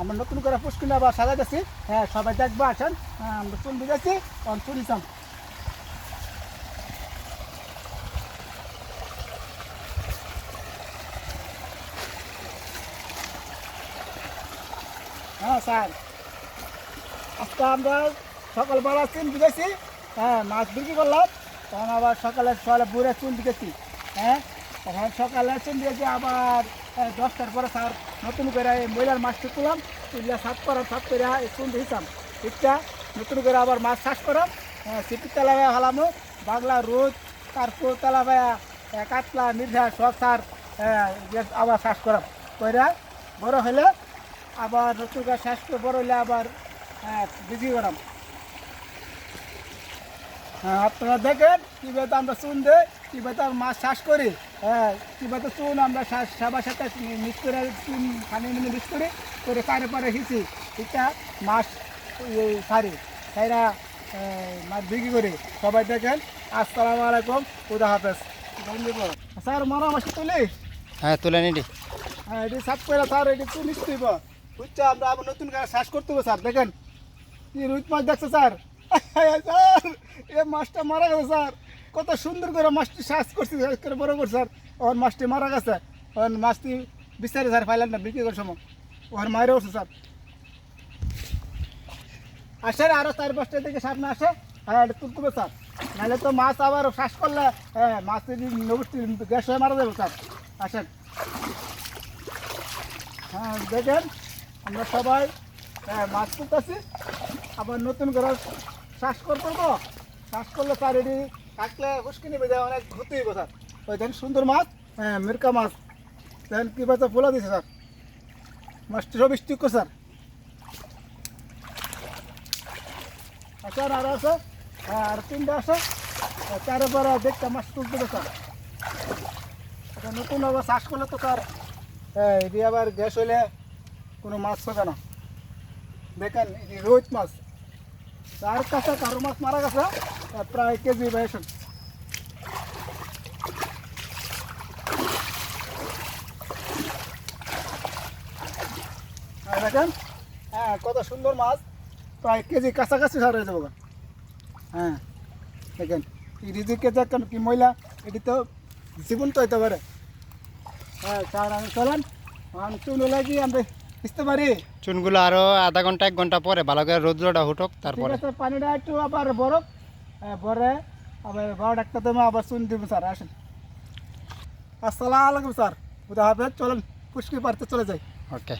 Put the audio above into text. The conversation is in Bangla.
আমরা নতুন করে পুষ্কিন আবার সাজাইতেছি হ্যাঁ সবাই দেখব, আসেন। হ্যাঁ আমরা চুল দিতেছি তখন চুলিতাম হ্যাঁ স্যার। আজকে আমরা সকালবেলা চুন দিতেছি হ্যাঁ মাছ বিক্রি করলাম। তখন আবার সকালে সকালে বুড়ে চুন দিতেছি হ্যাঁ তখন সকালে চুন দিয়েছি আবার দশটার পরে স্যার নতুন করে এই মহিলার মাছটা তুললাম তুললে সাত করা সাত করে এই চুন দিয়েছিলাম। ঠিকটা নতুন করে আবার মাছ চাষ করাম। হ্যাঁ সিপির তেলাবায়া হলামো বাংলা রোদ তারপর তেলাবায়া কাতলা মির্ঝা সব সার হ্যাঁ, আবার চাষ করাম। কইরা বড় হলে আবার নতুন করে চাষ করে বড় হলে আবার হ্যাঁ বিক্রি করাম। হ্যাঁ আপনারা দেখেন কীভাবে আমরা চুন দেই। আমরা মাছ চাষ করে হ্যাঁ কীভাবে চুন আমরা সবার সাথে মিক্স করে চুন পানি মিলে মিক্স করে করে পারে পারে হিসি এটা মাছ সারি সাইরা মাছ বিক্রি করে। সবাই দেখেন আসসালামু আলাইকুম খুদা হাফেজ। স্যার মরা মাছ তুলি? হ্যাঁ তুলে নিডি হ্যাঁ এটি সাত করে স্যার এটি চুন নিতে দিব বুঝছ আমরা আবার নতুন করে চাষ করতে হবে স্যার দেখেন। কি রুই মাছ দেখছে স্যার? স্যার এ মাছটা মারা গেছে স্যার। কত সুন্দর করে মাছটি চাষ করছি করে বড় করছে স্যার ওর মাছটি মারা গেছে। ওর মাছটি বিচারে স্যার পাইলেন না বিক্রি করার সময়। ওর মায়ের উঠছে স্যার। আসেন আরও চার পাঁচটা দিকে সামনে আসে। হ্যাঁ এটা তুলতে স্যার। নাহলে তো মাছ আবার শ্বাস করলে হ্যাঁ মাছ নবষ্টি গ্যাস হয়ে মারা যাবে স্যার। আসেন। হ্যাঁ দেখেন আমরা সবাই হ্যাঁ, মাছ তুলতেছি। আবার নতুন করে চাষ করব চাষ করলে স্যার এটি কাটলে উস্কিনি বেঁধে অনেক ঘুরতে হইব স্যার। ওই দেখেন সুন্দর মাছ হ্যাঁ মিরকা মাছ। দেখেন কী বাচ্চা ফুলা দিছে স্যার। মাছটি সব স্টিক স্যার। আচ্ছা আর আছে? হ্যাঁ, আর তিনটা আছে। আর চারে পরে দেখতে মাছ তুলতে স্যার। নতুন আবার চাষ করলে তো স্যার হ্যাঁ এটি আবার গ্যাস হলে কোনো মাছ পাবে না। দেখেন রোহিত মাছ। তার কাছে কারও মাছ মারা গেছে। প্রায় কেজি বয়স হ্যাঁ, দেখেন হ্যাঁ কত সুন্দর মাছ। প্রায় কেজি কাছাকাছি সার হয়ে যাব হ্যাঁ দেখেন কেজি কেন কি মহিলা এটি তো জীবন তো হইতে পারে। হ্যাঁ স্যার আমি চলেন। আমি চুন লাগি আমরা বুঝতে পারি। চুনগুলো আরও আধা ঘণ্টা এক ঘণ্টা পরে ভালো করে রোদ্রটা হুটক ঠিক তারপরে পানিটা একটু আবার বরফ। হ্যাঁ, বরে। আবার বারোটা একটা দেবো আবার শুন দিব স্যার আসেন। আসসালাম আলাইকুম স্যার। খুদা হাফেজ চলেন পুষ্কি পারতে চলে যাই। ওকে।